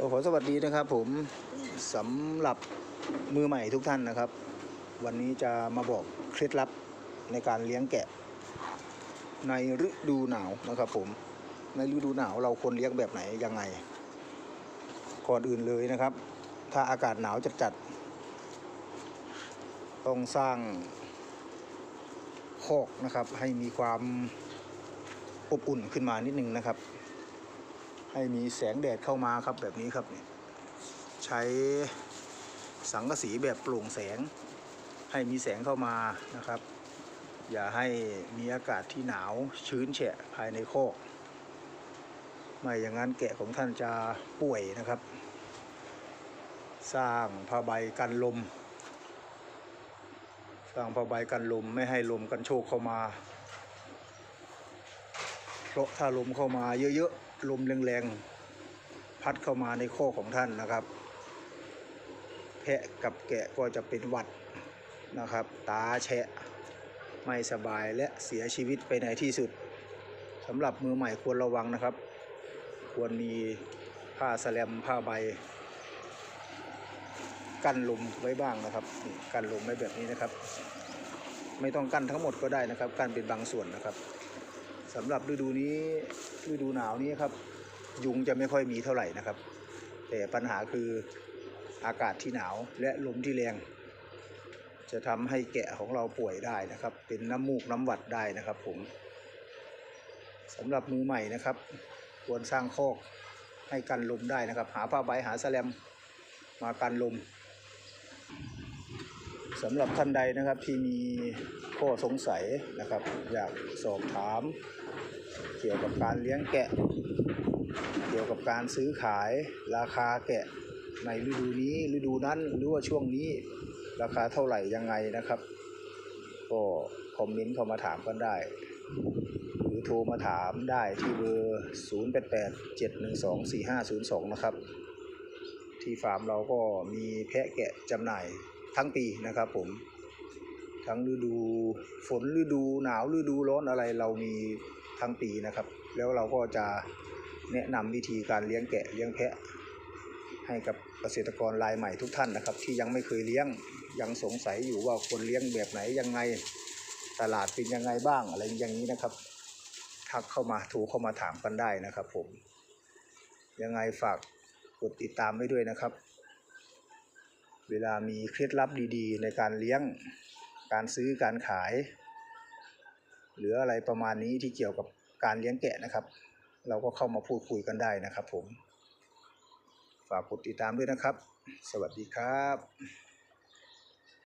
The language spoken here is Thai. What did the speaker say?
โอ้โหสวัสดีนะครับ ผมสำหรับมือใหม่ทุกท่านนะครับ วันนี้จะมาบอกเคล็ดลับในการเลี้ยงแกะ ในฤดูหนาวนะครับ ผมในฤดูหนาวเราควรเลี้ยงแบบไหนยังไงก่อนอื่นเลยนะครับ ถ้าอากาศหนาวจัดๆต้องสร้างคอกนะครับ ให้มีความอบอุ่นขึ้นมานิดนึงนะครับ ให้มีแสงแดดเข้ามาครับแบบนี้ครับเนี่ยใช้สังกะสีแบบโปร่งแสง ให้มีแสงเข้ามานะครับ อย่าให้มีอากาศที่หนาวชื้นแฉะภายในโคอกไม่อย่างนั้นแกะของท่านจะป่วยนะครับ สร้างผ้าใบกันลม สร้างผ้าใบกันลมไม่ให้ลมกันโชกเข้ามา เพราะถ้าลมเข้ามาเยอะๆ ลมแรงๆ พัดเข้ามาในข้อของท่านนะครับ แพะกับแกะก็จะเป็นหวัดนะครับ ตาแฉะไม่สบายและเสียชีวิตไปในที่สุดสำหรับมือใหม่ควรระวังนะครับ ควรมีผ้าสแลมผ้าใบ กั้นลมไว้บ้างนะครับกั้นลมไว้แบบนี้นะครับ ไม่ต้องกั้นทั้งหมดก็ได้นะครับ กั้นเป็นบางส่วนนะครับ สำหรับฤดูนี้ฤดูหนาวนี้ครับ ยุงจะไม่ค่อยมีเท่าไหร่นะครับ แต่ปัญหาคืออากาศที่หนาวและลมที่แรง จะทำให้แกะของเราป่วยได้นะครับ เป็นน้ำมูกน้ำหวัดได้นะครับ ผมสำหรับมือใหม่นะครับ ควรสร้างคอกให้กันลมได้นะครับ หาผ้าใบหาแสลมมากันลมสำหรับท่านใดนะครับที่มี ข้อสงสัยนะครับ อยากสอบถาม เกี่ยวกับการเลี้ยงแกะ เกี่ยวกับการซื้อขายราคาแกะในฤดูนี้ฤดูนั้นหรือว่าช่วงนี้ราคาเท่าไหร่ยังไงนะครับ ก็คอมเมนต์เข้ามาถามกันได้ หรือโทรมาถามได้ที่เบอร์ 0887124502 นะครับ ที่ฟาร์มเราก็มีแพะแกะจำหน่ายทั้งปีนะครับผม ทั้งฤดูฝนฤดูหนาวฤดูร้อนอะไรเรามีทั้งปีนะครับ แล้วเราก็จะแนะนำวิธีการเลี้ยงแกะเลี้ยงแพะ ให้กับเกษตรกรรายใหม่ทุกท่านนะครับ ที่ยังไม่เคยเลี้ยงยังสงสัยอยู่ว่าควรเลี้ยงแบบไหนยังไงตลาดเป็นยังไงบ้างอะไรอย่างนี้นะครับทักเข้ามาโทรเข้ามาถามกันได้นะครับ ผม ยังไงฝากกดติดตามไว้ด้วยนะครับ เวลามีเคล็ดลับดีๆ ในการเลี้ยง การซื้อการขาย หรืออะไรประมาณนี้ที่เกี่ยวกับการเลี้ยงแกะนะครับ เราก็เข้ามาพูดคุยกันได้นะครับผม ฝากกดติดตามด้วยนะครับ สวัสดีครับ